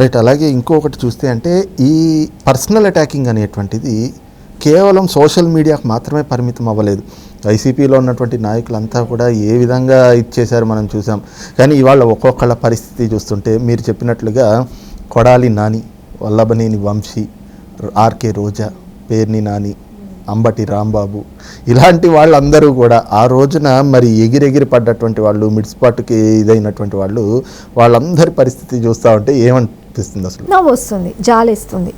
Right అలాగే ఇంకొకటి చూస్తే అంటే ఈ పర్సనల్ అటాకింగ్ అనేటువంటిది కేవలం సోషల్ మీడియాకు మాత్రమే పరిమితం అవ్వలేదు. వైసీపీలో ఉన్నటువంటి నాయకులంతా కూడా ఏ విధంగా ఇచ్చేశారు మనం చూసాం. కానీ ఇవాళ ఒక్కొక్కళ్ళ పరిస్థితి చూస్తుంటే మీరు చెప్పినట్లుగా కొడాలి నాని వల్లభనేని వంశీ ఆర్కే రోజా పేర్ని నాని అంబటి రాంబాబు ఇలాంటి వాళ్ళందరూ కూడా ఆ రోజున మరి ఎగిరెగిరి పడ్డటువంటి వాళ్ళు మిడ్స్పాట్కి ఇదైనటువంటి వాళ్ళు వాళ్ళందరి పరిస్థితి చూస్తూ ఉంటే అనిపిస్తుంది అసలు. నవ్వు వస్తుంది జాలేస్తుంది.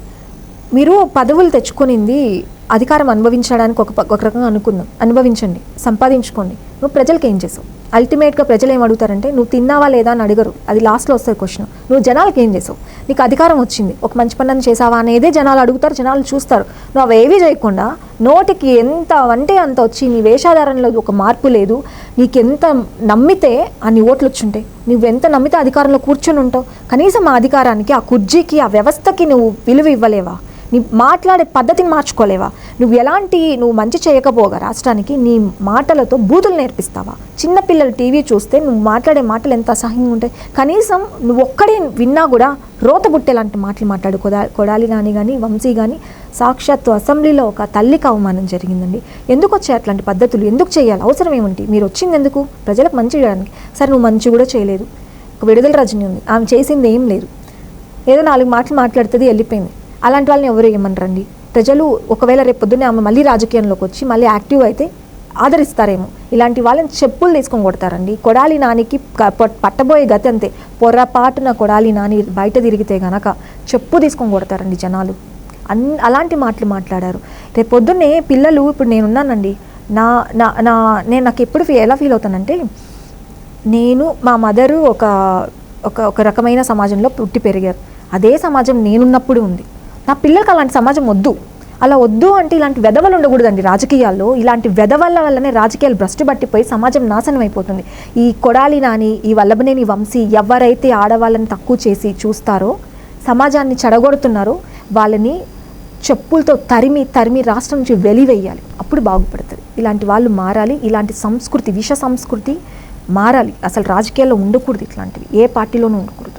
మీరు పదవులు తెచ్చుకునింది అధికారం అనుభవించడానికి ఒక ఒక రకంగా అనుకుందాం. అనుభవించండి సంపాదించుకోండి. నువ్వు ప్రజలకు ఏం చేసావు? అల్టిమేట్గా ప్రజలు ఏం అడుగుతారంటే నువ్వు తిన్నావా లేదా అని అడగరు. అది లాస్ట్లో వస్తుంది క్వశ్చన్. నువ్వు జనాలకి ఏం చేసావు? నీకు అధికారం వచ్చింది. ఒక మంచి పనులను చేసావా అనేదే జనాలు అడుగుతారు జనాలు చూస్తారు. నువ్వు అవేవి చేయకుండా నోటికి ఎంత అంటే అంత వచ్చి నీ వేషాధారణలో ఒక మార్పు లేదు నీకెంత నమ్మితే అన్ని ఓట్లు వచ్చుంటాయి. నువ్వు ఎంత నమ్మితే అధికారంలో కూర్చొని ఉంటావు. కనీసం ఆ అధికారానికి ఆ కుర్జీకి ఆ వ్యవస్థకి నువ్వు విలువ ఇవ్వలేవా? నీ మాట్లాడే పద్ధతిని మార్చుకోలేవా? నువ్వు ఎలాంటి నువ్వు మంచి చేయకపోగా రాష్ట్రానికి నీ మాటలతో బూతులు నేర్పిస్తావా? చిన్నపిల్లలు టీవీ చూస్తే నువ్వు మాట్లాడే మాటలు ఎంత అసహ్యంగా ఉంటాయి. కనీసం నువ్వు ఒక్కడే విన్నా కూడా రోత బుట్టేలాంటి మాటలు మాట్లాడు. కొడా కొడాలి నాని కానీ వంశీ కానీ సాక్షాత్తు అసెంబ్లీలో ఒక తల్లికి అవమానం జరిగిందండి. ఎందుకు వచ్చాయి అట్లాంటి పద్ధతులు? ఎందుకు చేయాలి? అవసరం ఏముంటి మీరు వచ్చింది ఎందుకు? ప్రజలకు మంచి చేయడానికి. సరే నువ్వు మంచి కూడా చేయలేదు. ఒక విడుదల రజని ఉంది. ఆమె చేసింది ఏం లేదు. ఏదో నాలుగు మాటలు మాట్లాడుతుంది వెళ్ళిపోయింది. అలాంటి వాళ్ళని ఎవరు ఏమనరండి? ప్రజలు ఒకవేళ రేపు పొద్దున్నే ఆమె మళ్ళీ రాజకీయంలోకి వచ్చి మళ్ళీ యాక్టివ్ అయితే ఆదరిస్తారేమో. ఇలాంటి వాళ్ళని చెప్పులు తీసుకొని కొడతారండి. కొడాలి నానికి పట్టబోయే గతి అంతే. పొరపాటున కొడాలి నాని బయట తిరిగితే గనక చెప్పు తీసుకొని కొడతారండి జనాలు. అన్ అలాంటి మాటలు మాట్లాడారు. రేపు పొద్దున్నే పిల్లలు ఇప్పుడు నేనున్నానండి. నా నా నా నేను నాకు ఎప్పుడు ఎలా ఫీల్ అవుతానంటే నేను మా మదరు ఒక ఒక ఒక రకమైన సమాజంలో పుట్టి పెరిగారు. అదే సమాజం నేనున్నప్పుడు ఉంది. నా పిల్లలకు అలాంటి సమాజం వద్దు. అలా వద్దు అంటే ఇలాంటి వెధవలు ఉండకూడదండి రాజకీయాల్లో. ఇలాంటి వెధవల వల్లనే రాజకీయాలు భ్రష్టు పట్టిపోయి సమాజం నాశనం అయిపోతుంది. ఈ కొడాలి నాని ఈ వల్లభనేని వంశీ ఎవరైతే ఆడవాళ్ళని తక్కువ చేసి చూస్తారో సమాజాన్ని చెడగొడుతున్నారో వాళ్ళని చెప్పులతో తరిమి తరిమి రాష్ట్రం నుంచి వెలివేయాలి. అప్పుడు బాగుపడుతుంది. ఇలాంటి వాళ్ళు మారాలి. ఇలాంటి సంస్కృతి విష సంస్కృతి మారాలి. అసలు రాజకీయాల్లో ఉండకూడదు ఇట్లాంటివి. ఏ పార్టీలోనూ ఉండకూడదు.